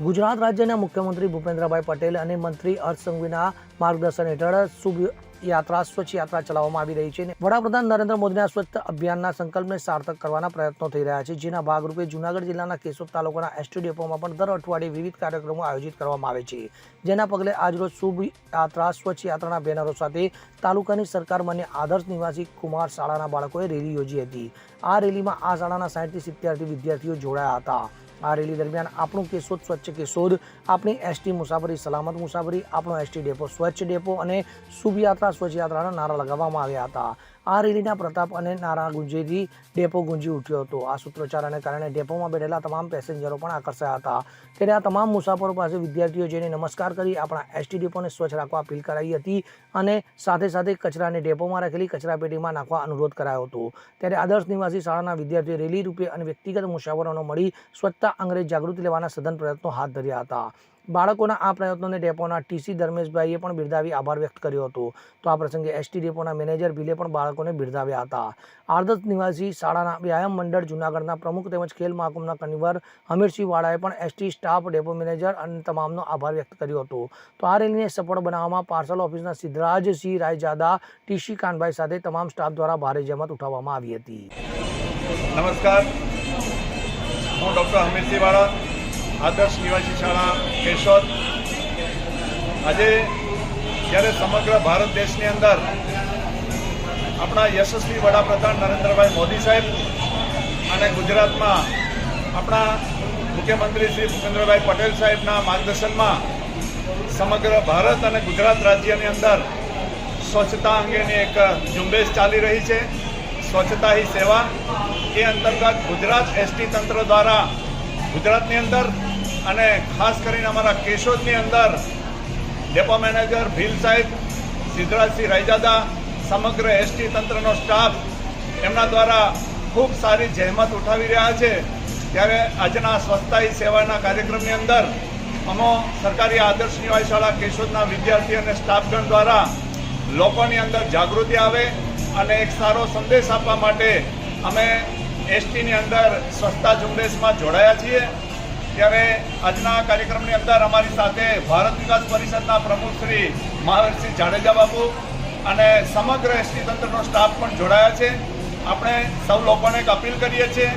ગુજરાત રાજ્યના મુખ્યમંત્રી ભૂપેન્દ્રભાઈ પટેલ અને મંત્રી હર્ષ સંઘવીના માર્ગદર્શન હેઠળ શુભ યાત્રા, સ્વચ્છ યાત્રા ચલાવવામાં આવી રહી છે અને વડાપ્રધાન નરેન્દ્ર મોદીના સ્વચ્છ અભિયાનના સંકલ્પને સાર્થક કરવાના પ્રયત્નો થઈ રહ્યા છે, જેના ભાગરૂપે જૂનાગઢ જિલ્લાના કેશોદ તાલુકાના એસટી ડેપોમાં પણ દર અઠવાડિયે વિવિધ કાર્યક્રમો આયોજિત કરવામાં આવે છે. જેના પગલે આજરોજ શુભ યાત્રા, સ્વચ્છ યાત્રાના બેનરો સાથે તાલુકાની સરકાર માન્ય આદર્શ નિવાસી કુમાર શાળાના બાળકોએ રેલી યોજી હતી. આ રેલીમાં આ શાળાના સાઠથી સિત્યારથી વિદ્યાર્થીઓ જોડાયા હતા. આ રેલી દરમિયાન આપણું કેશોદ સ્વચ્છ કેશોદ આપણી એસટી મુસાફરી, સલામત મુસાફરી, આપણો એસટી ડેપો, સ્વચ્છ ડેપો અને શુભયાત્રા સ્વચ્છ યાત્રાના નારા લગાવવામાં આવ્યા હતા. આ રેલીના પ્રતાપ અને નારા ગુંજેથી ડેપો ગુંજી ઉઠ્યો હતો. આ સૂત્રોચ્ચારને કારણે ડેપોમાં બેઠેલા તમામ પેસેન્જરો પણ આકર્ષાયા હતા. ત્યારે આ તમામ મુસાફરો પાસે વિદ્યાર્થીઓ જઈને નમસ્કાર કરી આપણા એસટી ડેપોને સ્વચ્છ રાખવા અપીલ કરાઈ હતી અને સાથે સાથે કચરાને ડેપોમાં રાખેલી કચરાપેટીમાં નાખવા અનુરોધ કરાયો હતો. ત્યારે આદર્શ નિવાસી શાળાના વિદ્યાર્થીઓ રેલી રૂપે અને વ્યક્તિગત મુસાફરોનો મળી સ્વચ્છતા અંગે જાગૃતિ લેવાના સઘન પ્રયત્નો હાથ ધર્યા હતા. બાળકોના આ પ્રયત્નોને ડેપોના ટીસી ધર્મેશભાઈએ પણ બિરદાવી આભાર વ્યક્ત કર્યો હતો. તો આ પ્રસંગે એસટી ડેપોના મેનેજર ભીલે પણ બાળકોને બિરદાવ્યા હતા. આર્દત નિવાસી શાળાના વ્યાયામ મંડળ જૂનાગઢના પ્રમુખ તેમજ ખેલ મહાકુંભના કન્વીનર હમીરસિંહ વાળાએ પણ એસટી સ્ટાફ, ડેપો મેનેજર અને તમામનો આભાર વ્યક્ત કર્યો હતો. તો આ રેલીને સફળ બનાવવામાં પાર્સલ ઓફિસના સિદ્ધરાજસિંહ રાયજાદા, ટીસી કાનભાઈ સાથે તમામ સ્ટાફ દ્વારા ભારે જહેમત ઉઠાવવામાં આવી હતી. નમસ્કાર. હું ડૉક્ટર હમીરસિંહ વાળા આદર્શ નિવાસી શાળા કેશોદ. આજે જ્યારે સમગ્ર ભારત દેશની અંદર આપણા યશસ્વી વડાપ્રધાન નરેન્દ્રભાઈ મોદી સાહેબ અને ગુજરાતમાં આપણા મુખ્યમંત્રી શ્રી ભૂપેન્દ્રભાઈ પટેલ સાહેબના માર્ગદર્શનમાં સમગ્ર ભારત અને ગુજરાત રાજ્યની અંદર સ્વચ્છતા અંગેની એક ઝુંબેશ ચાલી રહી છે. સ્વચ્છતા હી સેવા એ અંતર્ગત ગુજરાત એસટી તંત્ર દ્વારા ગુજરાતની અંદર અને ખાસ કરીને અમારા કેશોદની અંદર ડેપો મેનેજર ભીલ સાહેબ, સિદ્ધરાજસિંહ રાયજાદા, સમગ્ર એસટી તંત્રનો સ્ટાફ એમના દ્વારા ખૂબ સારી જહેમત ઉઠાવી રહ્યા છે. ત્યારે આજના સ્વચ્છતા સેવાના કાર્યક્રમની અંદર અમો સરકારી આદર્શ નિવાય શાળા કેશોદના વિદ્યાર્થી અને સ્ટાફગણ દ્વારા લોકોની અંદર જાગૃતિ આવે અને એક સારો સંદેશ આપવા માટે અમે એસટીની અંદર સ્વચ્છતા ઝુંબેશમાં જોડાયા છીએ. ત્યારે આજના કાર્યક્રમની અંદર અમારી સાથે ભારત વિકાસ પરિષદના પ્રમુખ શ્રી મહાવીરસિંહ જાડેજા બાબુ અને સમગ્ર એસટી તંત્રનો સ્ટાફ પણ જોડાયા છે. આપણે સૌ લોકોને એક અપીલ કરીએ છીએ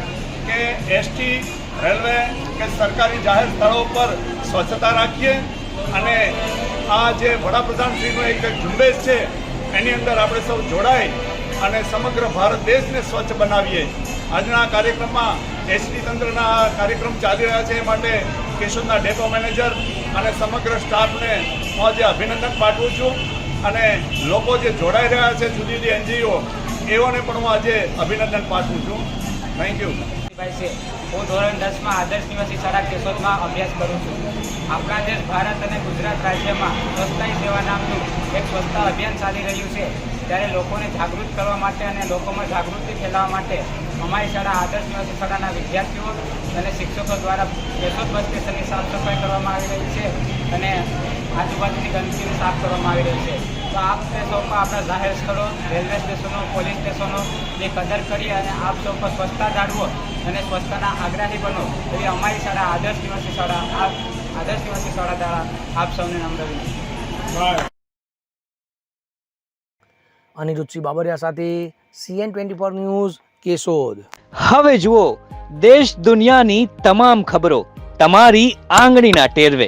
કે એસટી, રેલવે કે સરકારી જાહેર સ્થળો પર સ્વચ્છતા રાખીએ અને આ જે વડાપ્રધાનશ્રીનો એક ઝુંબેશ છે, એની અંદર આપણે સૌ જોડાઈ અને સમગ્ર ભારત દેશને સ્વચ્છ બનાવીએ. આજના કાર્યક્રમમાં એસટી તંત્રના કાર્યક્રમ ચાલી રહ્યા છે એ માટે કેશોદના ડેપો મેનેજર અને સમગ્ર સ્ટાફને હું આજે અભિનંદન પાઠવું છું અને લોકો જે જોડાઈ રહ્યા છે જુદી જુદી એનજીઓ, એઓને પણ હું આજે અભિનંદન પાઠવું છું. થેન્ક યુ ભાઈ છે. હું ધોરણ દસમાં આદર્શ નિવાસી શાળા કેશોદમાં અભ્યાસ કરું છું. આપણા દેશ, ભારત અને ગુજરાત રાજ્યમાં સ્વચ્છતા સેવા નામનું એક સ્વચ્છતા અભિયાન ચાલી રહ્યું છે. ત્યારે લોકોને જાગૃત કરવા માટે અને લોકોમાં જાગૃતિ ફેલાવવા માટે અમારી શાળા આદર્શ નિવાસી શાળાના વિદ્યાર્થીઓ અને શિક્ષકો દ્વારા કેશોદ બસ સ્ટેશનની સાફ સફાઈ કરવામાં આવી રહી છે અને આજુબાજુની ગંદકીને સાફ કરવામાં આવી રહી છે. તો આપ સૌ પણ આપણા જાહેર સ્થળો રેલવે સ્ટેશનો પોલીસ સ્ટેશનો ની કદર કરી અને આપ સૌ પર સ્વચ્છતા જાળવો અને સ્વચ્છતાના આગ્રહી બનો એવી અમારી શાળા આદર્શ નિવાસી શાળા આપ આદર્શ નિવાસી શાળા દ્વારા આપ સૌને નમ્ર વિનંતી અનિરુદ્ધસિંહ બાબરિયા સાથે CN twenty four news Keshod. હવે જુઓ દેશ દુનિયાની તમામ ખબરો તમારી આંગળીના ટેરવે.